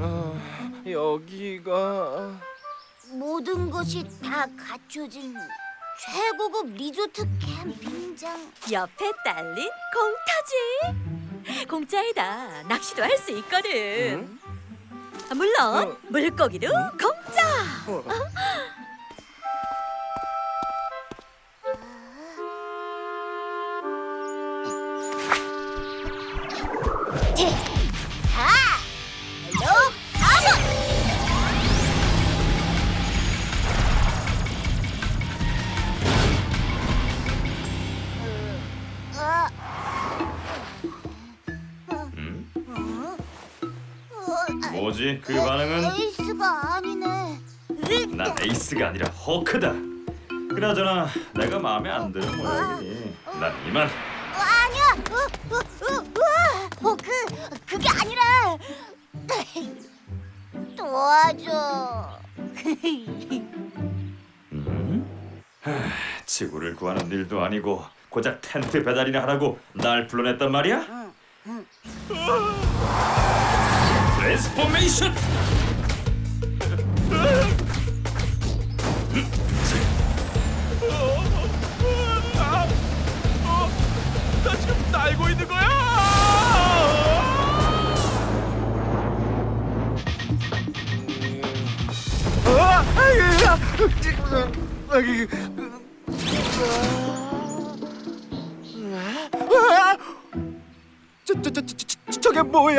아, 여기가 모든 것이 다 갖춰진 최고급 리조트 캠핑장. 옆에 딸린 공터지. 공짜에다 낚시도 할 수 있거든. 아, 물론 어. 물고기도 공짜. 어, 그 반응은? 에이스가 아니네. 난 에이스가 아니라 허크다. 그나저나 내가 마음에 안 드는 모양이니 난 이만. 어, 아니야. 어, 어, 어, 어, 어, 그 그게 아니라 도와줘. 음? 하, 지구를 구하는 일도 아니고 고작 텐트 배달이나 하라고 날 불러냈단 말이야? 트랜스포메이션! 나 지금 날고 있는 거야. 아,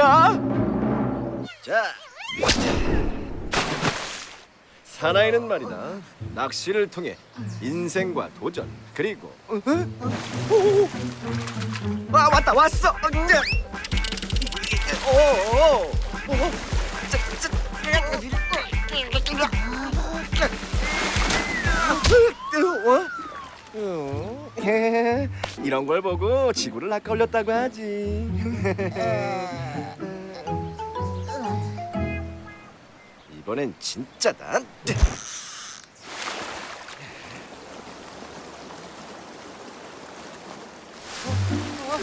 아? 자, 사나이는 말이다. 낚시를 통해 인생과 도전 그리고 어? 오, 아 왔다 왔어. 어, 이제. 오, 오, 오. 자, 자, 어? 어? 이런 걸 보고 지구를 낚아 올렸다고 하지. 이번엔 진짜다.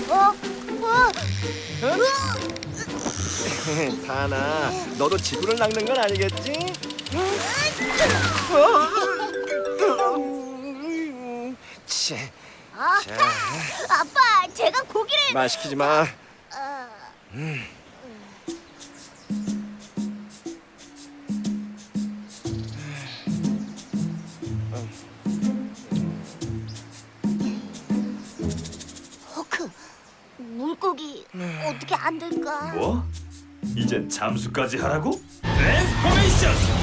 어, 어, 어. 다나, 너도 지구를 낚는 건 아니겠지? 치, 아, 자, 아빠, 제가 고기를 말 시키지 마. 어, 호 어떻게 안 될까? 뭐? 이젠 잠수까지 하라고? 트랜스포메이션!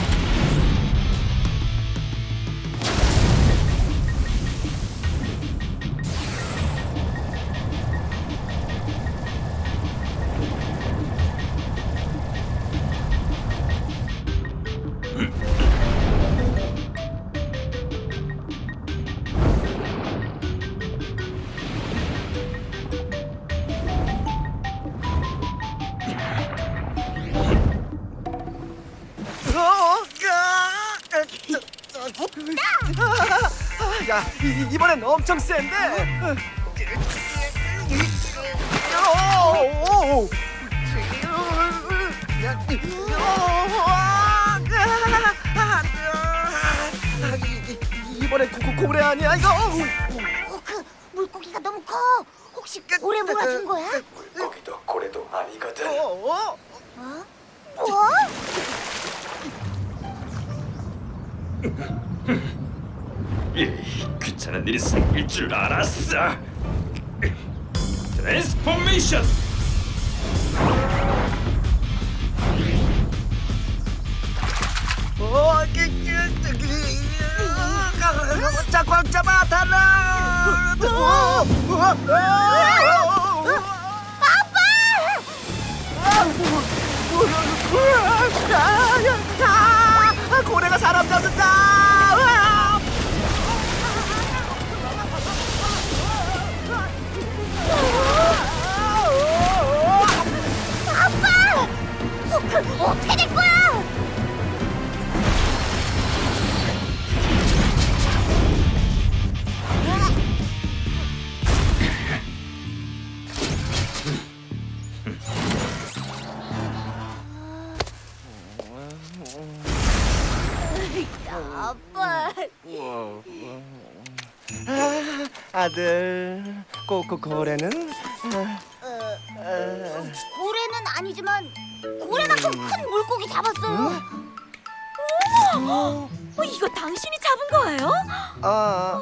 아, 야, 이, 이번엔 엄청 센데. 오, 오, 오. 야, 이- 이- 이번엔 고, 고, 고래 아니야 이거? 호크, 물고기가 너무 커. 혹시 고래 몰아준 거야? 거기도 고래도 아니거든. 어, 어. 어? 뭐? 이 귀찮은 일이 생길 줄 알았어. 트랜스포메이션! 어, 기, 기, 저기, 자, 꽉 잡아, 달라. 어, 어, 어, 어. 꼬꼬고래는 고래는 아니지만 고래만큼 큰 물고기 잡았어요. 어, 이거 당신이 잡은 거예요? 아,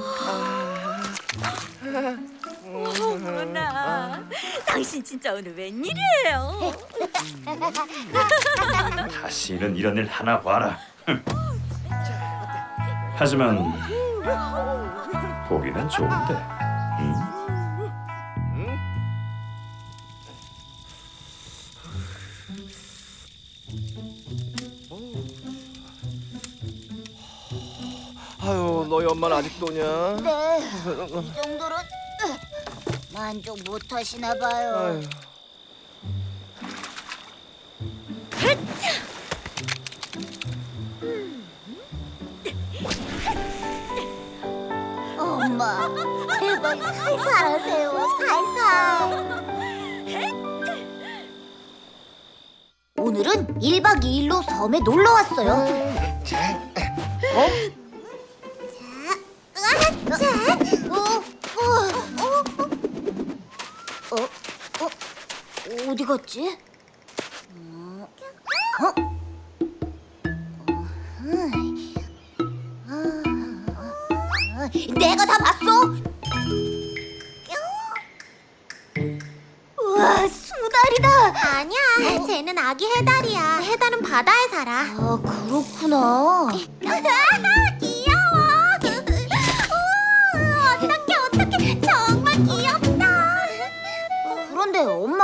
어머나, 당신 진짜 오늘 웬일이에요? 다시는 이런 일 하나 봐라. 흠. 하지만 보기는 좋은데. 엄마는 아직도냐? 네, 이 정도로 만족 못 하시나 봐요. 아유. 엄마, 제발 살살 하세요, 살살. 오늘은 1박 2일로 섬에 놀러 왔어요. 어? 자, 어, 어, 어, 어, 어, 어디 갔지? 어? 어? 아, 내가 다 봤어. 우와, 수달이다. 아니야, 쟤는 아기 해달이야. 해달은 바다에 살아. 아, 그렇구나.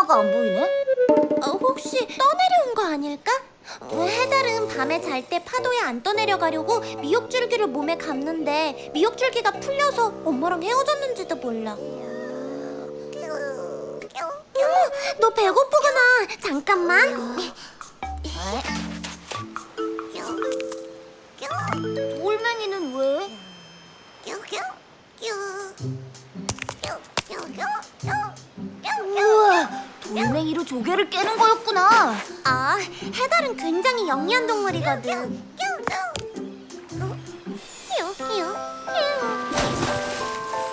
엄마가 안 보이네? 어, 혹시 떠내려온 거 아닐까? 해달은 밤에 잘 때 파도에 안 떠내려가려고 미역줄기를 몸에 감는데 미역줄기가 풀려서 엄마랑 헤어졌는지도 몰라. 어머, 너 배고프구나. 잠깐만. 돌멩이는 왜? 우와, 돌멩이로 조개를 깨는 거였구나. 아, 해달은 굉장히 영리한 동물이거든.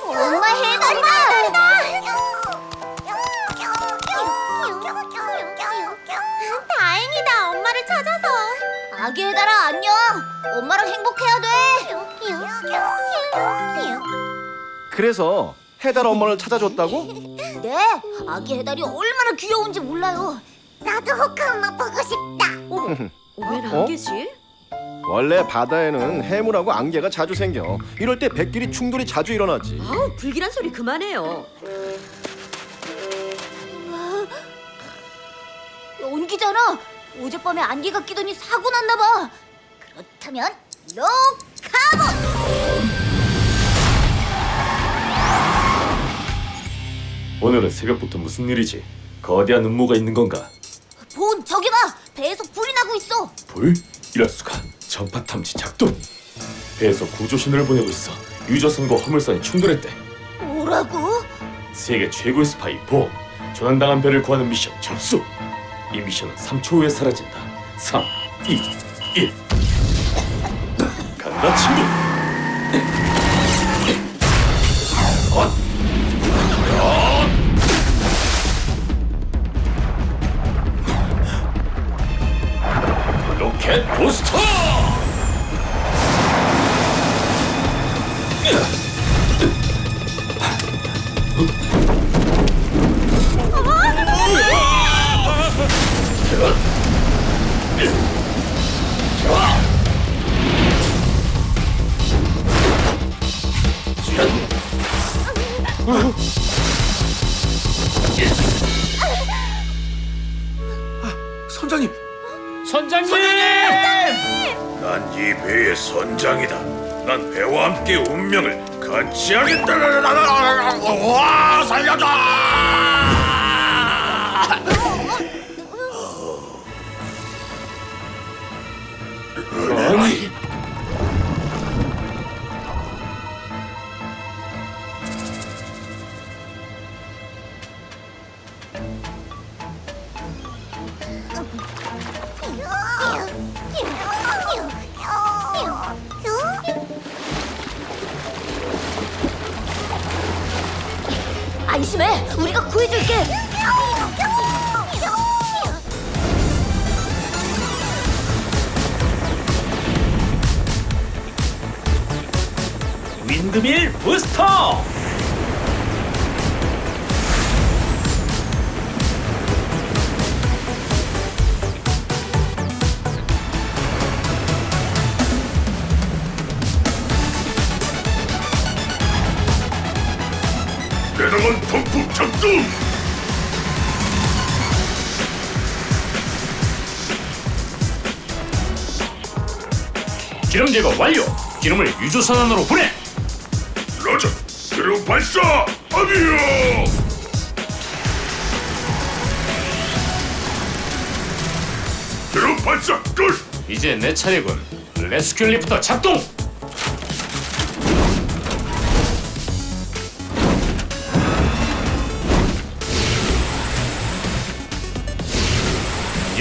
엄마 해달이다. 다행이다, 엄마를 찾아서. 아기 해달아 안녕. 엄마랑 행복해야 돼. 그래서 해달 엄마를 찾아줬다고? 네, 아기 해달이 얼마나 귀여운지 몰라요. 나도 호크 엄마 보고 싶다. 웬 어? 안개지? 원래 바다에는 해물하고 안개가 자주 생겨. 이럴 때 백끼리 충돌이 자주 일어나지. 아우 불길한 소리 그만해요. 연기잖아. 어젯밤에 안개가 끼더니 사고 났나 봐. 그렇다면 로카보. 오늘은 새벽부터 무슨 일이지? 거대한 음모가 있는 건가? 본 저기 봐. 배에서 불이 나고 있어. 불? 이럴 수가. 전파 탐지 작동. 배에서 구조 신호를 보내고 있어. 유조선과 화물선이 충돌했대. 뭐라고? 세계 최고의 스파이 보. 조난당한 배를 구하는 미션 접수. 이 미션은 3초 후에 사라진다. 3, 2, 1. 간다 친구. 로켓 부 기름 제거 완료! 기름을 유조선 안으로 보내! 라자, 기름 발사! 아니요! 기름 발사 끝! 이제 내 차례군. 레스큐 리프터 작동!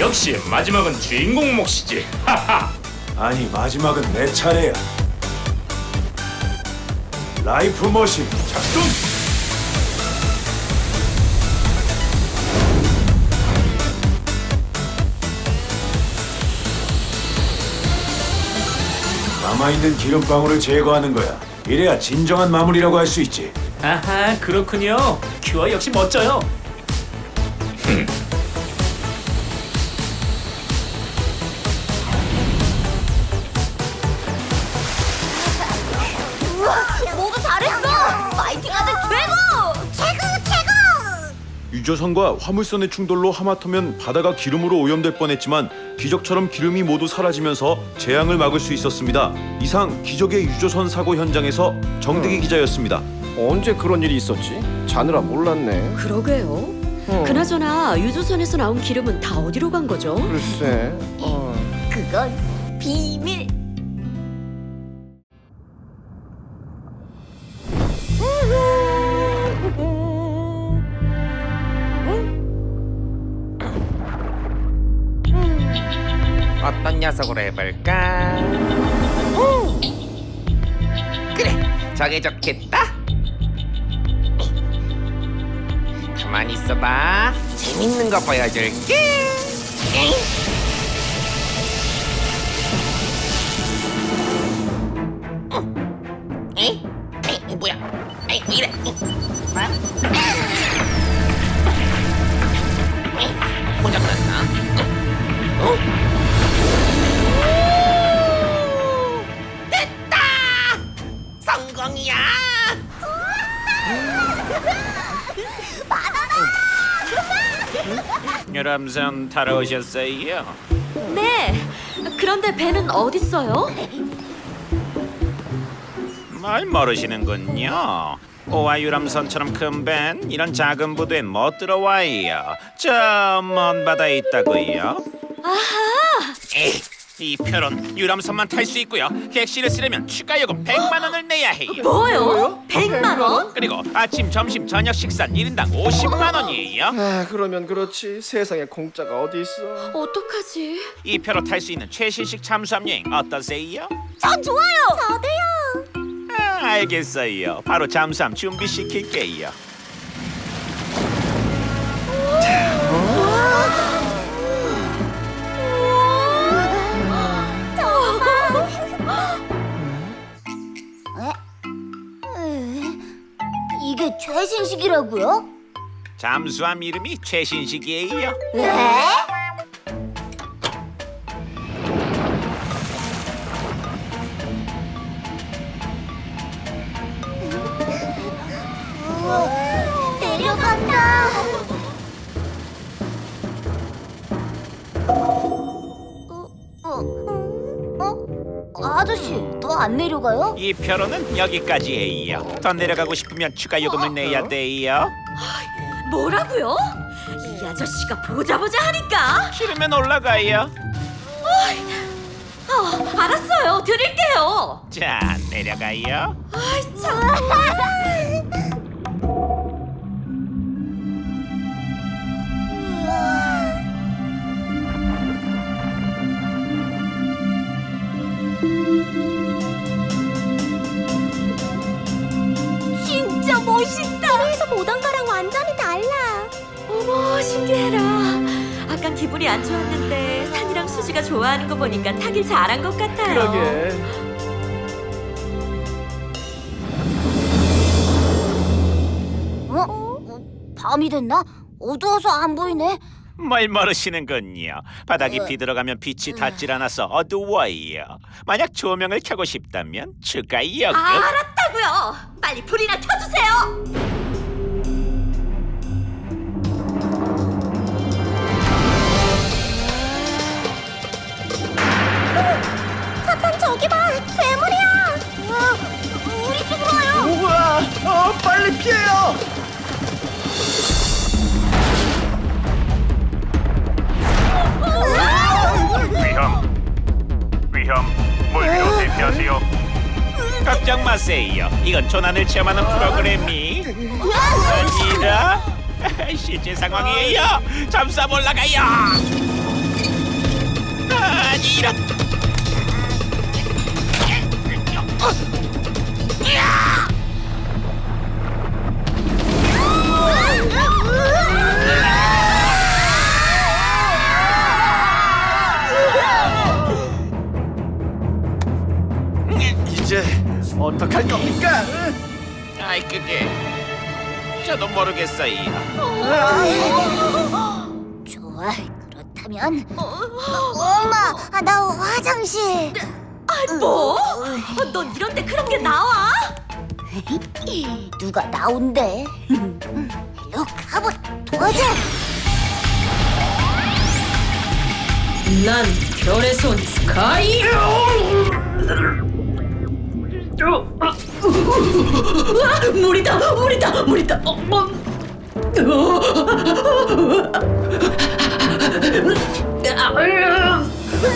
역시 마지막은 주인공 몫이지. 하하. 아니 마지막은 내 차례야. 라이프 머신 작동. 남아있는 기름방울을 제거하는 거야. 이래야 진정한 마무리라고 할 수 있지. 아하 그렇군요. 큐어 역시 멋져요. 유조선과 화물선의 충돌로 하마터면 바다가 기름으로 오염될 뻔했지만 기적처럼 기름이 모두 사라지면서 재앙을 막을 수 있었습니다. 이상 기적의 유조선 사고 현장에서 정대기 기자였습니다. 언제 그런 일이 있었지? 자느라 몰랐네. 그러게요. 어. 그나저나 유조선에서 나온 기름은 다 어디로 간 거죠? 글쎄. 어. 그건 비밀. 녀석으로 해볼까? 오! 그래, 저게 좋겠다. 가만히 있어봐. 재밌는 거 보여줄게. 에잉. 유람선 타러 오셨어요? 네. 그런데 배는 어딨어요? 뭘 모르시는군요. 오와 유람선처럼 큰 밴 이런 작은 부두엔 못 들어와요. 저 먼 바다에 있다고요. 아하. 에이, 이 표는 유람선만 탈 수 있고요. 객실을 쓰려면 추가 요금 100만 원을 내야 해요. 뭐요? 100만 원? 그리고 아침, 점심, 저녁 식사는 1인당 50만 원이에요. 아, 그러면 그렇지. 세상에 공짜가 어디 있어? 어떡하지? 이 표로 탈 수 있는 최신식 잠수함 여행 어떠세요? 전 좋아요. 저도요. 아, 알겠어요. 바로 잠수함 준비시킬게요. 최신식이라고요? 잠수함 이름이 최신식이에요. 네? 안 내려가요? 이 표로는 여기까지예요. 더 내려가고 싶으면 추가 요금을 내야 돼요. 뭐라고요? 이 아저씨가 보자 보자 하니까. 싫으면 올라가요. 어, 알았어요. 드릴게요. 자, 내려가요. 진짜 멋 기분이 안 좋았는데 산이랑 수지가 좋아하는 거 보니까 타길 잘한 것 같아요. 그러게. 어? 어? 밤이 됐나? 어두워서 안 보이네. 뭘 모르시는군요. 바닥이 비들어가면 빛이 닿질 않아서 어두워요. 만약 조명을 켜고 싶다면 추가 요금. 아, 알았다고요. 빨리 불이나 켜주세요. 어, 빨리 피해요. 위험. 위험. 뭘 위로 대피하세요. 걱정 마세요. 이건 조난을 체험하는 프로그램이 아니라 실제 상황이에요. 잠수함 올라가요. 아니 이런. 이 어떡할 겁니까? 아이 그게 저도 모르겠어요. 좋아, 그렇다면 엄마, 아, 나 화장실. 뭐? 어, 넌 이런데 그런 게 나와? 누가 나온대? 헬로 가봇 도와줘. 난 별에서 온 스카이. 우와, 물이다, 물이다, 물이다. 어, 어.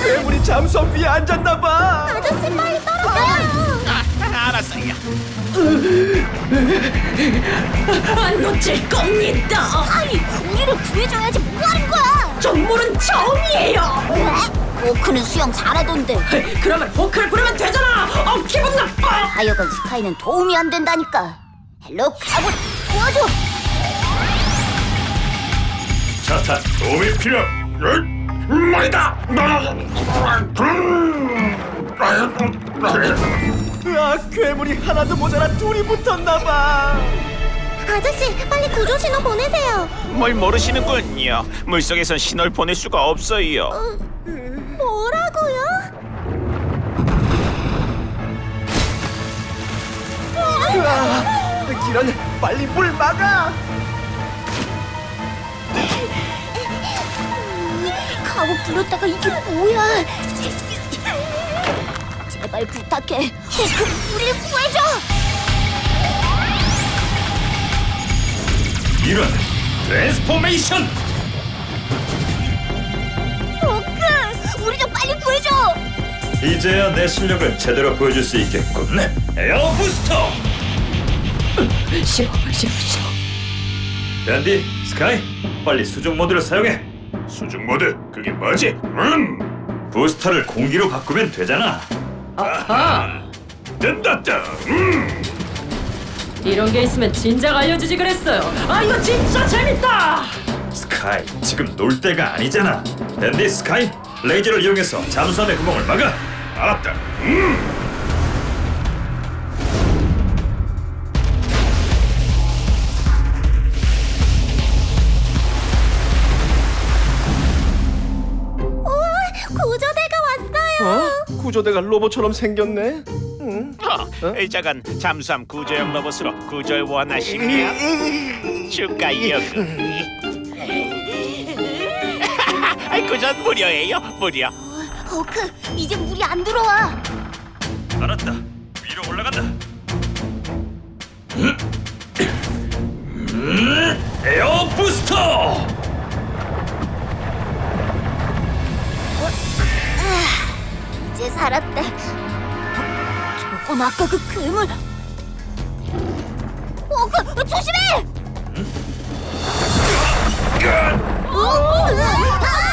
괴물이 잠수함 위에 앉았나 봐. 아저씨 빨리 따라가요. 아, 알았어요. 안 놓칠 겁니다. 아니, 우리를 구해줘야지 뭐 하는 거야? 정물은 정이에요. 왜? 오크는 수영 잘하던데. 그러면 호크를 부르면 되잖아. 어, 기분 나빠. 하여간 스카이는 도움이 안 된다니까. 헬로 가봇 도와줘. 자탄 도움이 필요. 말이다. 으아, 괴물이 하나도 모자라 둘이 붙었나 봐. 아저씨, 빨리 구조 신호 보내세요. 뭘 모르시는군요. 물속에선 신호를 보낼 수가 없어요. 뭐라고요? 으아, 이런 빨리 물 막아. 가고 불렀다가 이게 뭐야? 제발 부탁해. 호크, 우리를 구해줘. 이런 트랜스포메이션. 좀 빨리 구해줘. 이제야 내 실력을 제대로 보여줄 수 있겠군. 에어 부스터. 싫어, 싫어, 싫어. 댄디, 스카이, 빨리 수중 모드를 사용해. 수중 모드 그게 뭐지? 음. 부스터를 공기로 바꾸면 되잖아. 된다. 음. 이런 게 있으면 진작 알려주지 그랬어요. 아 이거 진짜 재밌다. 스카이, 지금 놀 때가 아니잖아. 댄디, 스카이, 레이저를 이용해서 잠수함의 구멍을 막아. 알았다. 음. 구조대가 왔어요. 어? 구조대가 로봇처럼 생겼네. 어, 저건 잠수함 구조용 로봇으로 구조를 원하시면 추가 요금. 아 이 구조 무료예요, 무료. 호크, 이제 물이 안 들어와. 알았다. 위로 올라간다. 음, 에어 부스터. 이제 살았다. 저건 아까 그 괴물. 호크, 조심해. 어?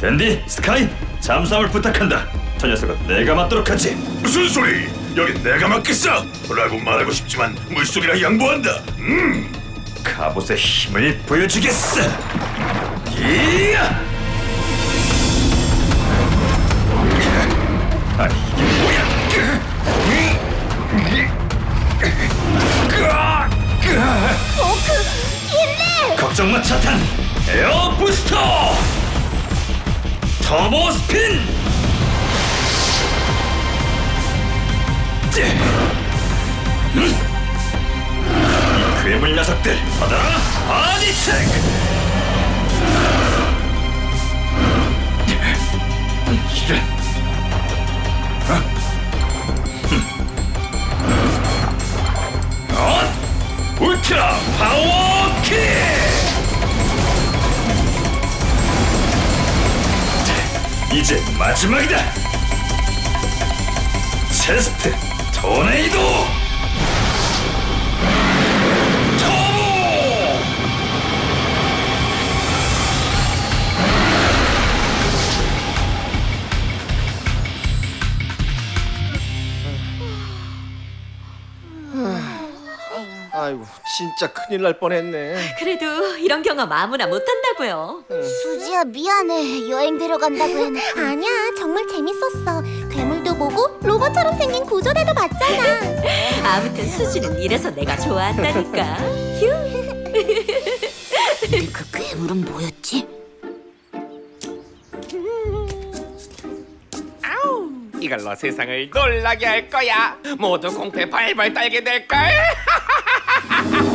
댄디, 스카이, 잠수함을 부탁한다. 저 녀석은 내가 맡도록 하지. 무슨 소리? 여긴 내가 맡겠어. 라고 말하고 싶지만 물속이라 양보한다. 음. 갑옷의 힘을 보여주겠어. 이야! 아니 이게 뭐야? 오크 일레 걱정 마 차탄 에어 부스터! 터보 스핀! 괴물 녀석들 받아라! 아니책 이런 어? 울트라 파워 킥 이제 마지막이다. 체스트 토네이도 터보. 아이고 진짜 큰일 날 뻔했네. 그래도 이런 경험 아무나 못한다고요. 수지야 미안해 여행 데려간다고 해놓고 아니야 정말 재밌었어 괴물도 보고 로봇처럼 생긴 구조대도 봤잖아 아무튼 수지는 이래서 내가 좋아한다니까. 휴. 그 괴물은 뭐였지? 이걸로 세상을 놀라게 할 거야. 모두 공패 발발 떨게 될 걸.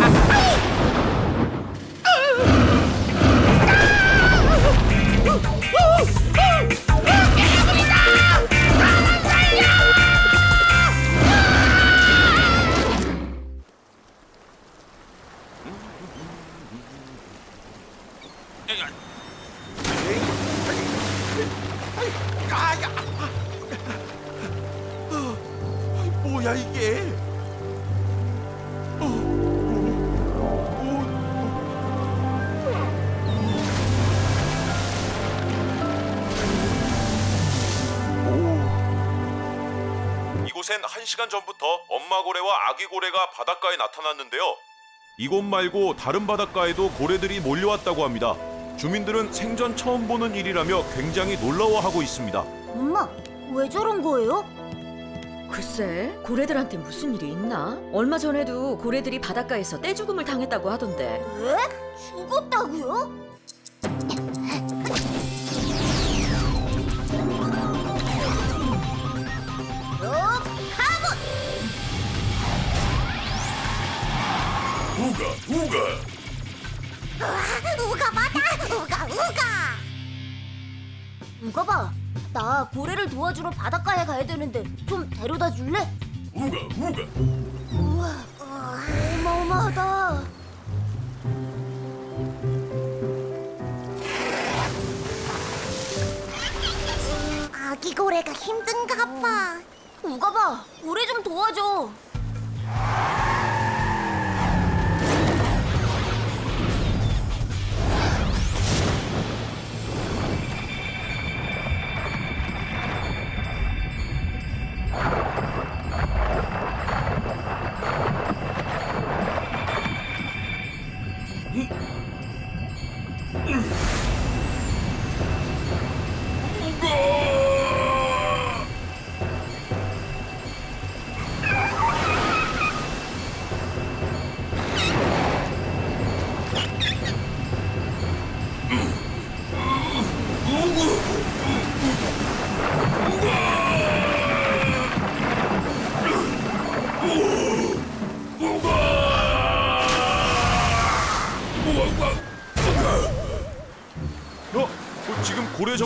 이곳엔 한 시간 전부터 엄마 고래와 아기 고래가 바닷가에 나타났는데요. 이곳 말고 다른 바닷가에도 고래들이 몰려왔다고 합니다. 주민들은 생전 처음 보는 일이라며 굉장히 놀라워하고 있습니다. 엄마 왜 저런 거예요? 글쎄, 고래들한테 무슨 일이 있나? 얼마 전에도 고래들이 바닷가에서 떼죽음을 당했다고 하던데. 왜? 죽었다고요? 우가 우가 우와, 우가 맞아! 우가 우가! 우가 봐, 나 고래를 도와주러 바닷가에 가야 되는데 좀 데려다 줄래? 우가 우가 우와, 어마어마하다. 아기 고래가 힘든가 봐. 우가 봐, 고래 좀 도와줘.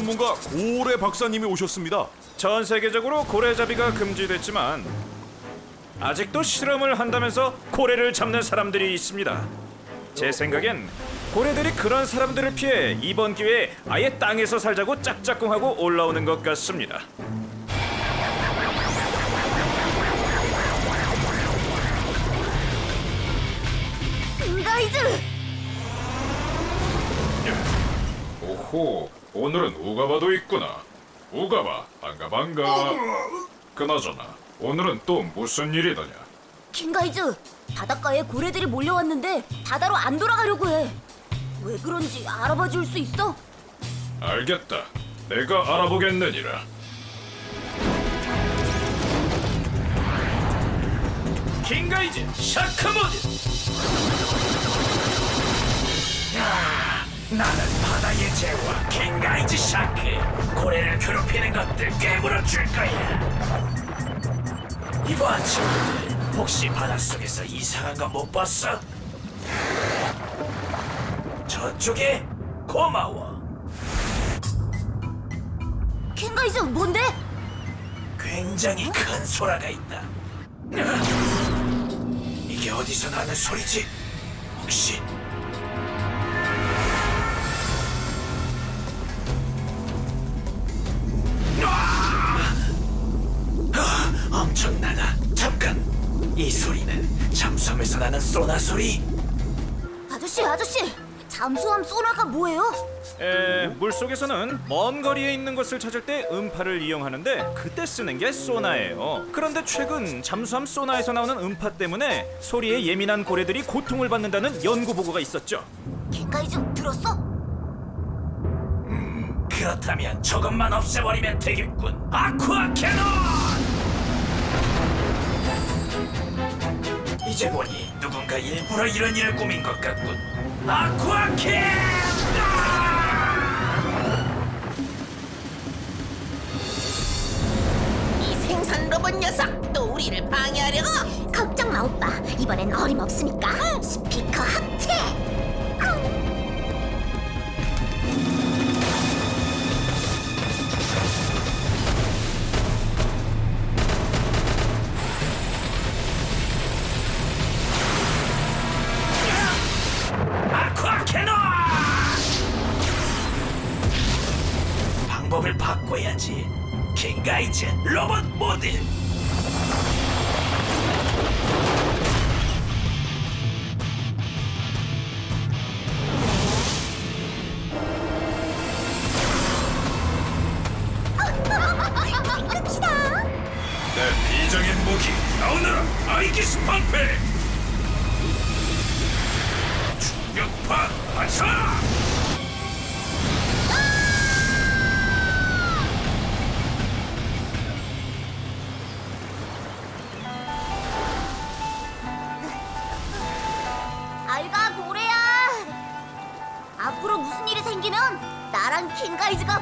전문가 고래 박사님이 오셨습니다. 전 세계적으로 고래잡이가 금지됐지만 아직도 실험을 한다면서 고래를 잡는 사람들이 있습니다. 제 생각엔 고래들이 그런 사람들을 피해 이번 기회에 아예 땅에서 살자고 짝짝꿍하고 올라오는 것 같습니다. 가이즈! 오호 오늘은 우가바도 있구나 우가바 반가 반가 그나저나 오늘은 또 무슨 일이더냐 킹가이즈, 바닷가에 고래들이 몰려왔는데 바다로 안 돌아가려고 해. 왜 그런지 알아봐 줄 수 있어? 알겠다. 내가 알아보겠느니라. 킹가이즈 샤크 모드. 나는 바다의 제와 킹가이즈 샤크 고래를 괴롭히는 것들 깨물어 줄 거야 이봐 친구들 혹시 바닷속에서 이상한 거 못 봤어? 저쪽에 고마워 킹가이즈 뭔데? 굉장히 큰 소라가 있다 이게 어디서 나는 소리지? 혹시 잠수함에서 나는 소나 소리. 아저씨, 아저씨, 잠수함 소나가 뭐예요? 에, 물속에서는 먼 거리에 있는 것을 찾을 때 음파를 이용하는데 그때 쓰는 게 소나예요. 그런데 최근 잠수함 소나에서 나오는 음파 때문에 소리에 예민한 고래들이 고통을 받는다는 연구 보고가 있었죠. 킹가이즈 들었어? 그렇다면 저것만 없애버리면 되겠군. 아쿠아 캐논! 이제 보니 누군가 일부러 이런 일을 꾸민 것 같군. 아쿠아 캐논! 이 생선 로봇 녀석 또 우리를 방해하려고? 걱정 마 오빠 이번엔 어림없으니까 스피커 합체 로봇 모드.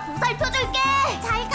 보살펴줄게. 돼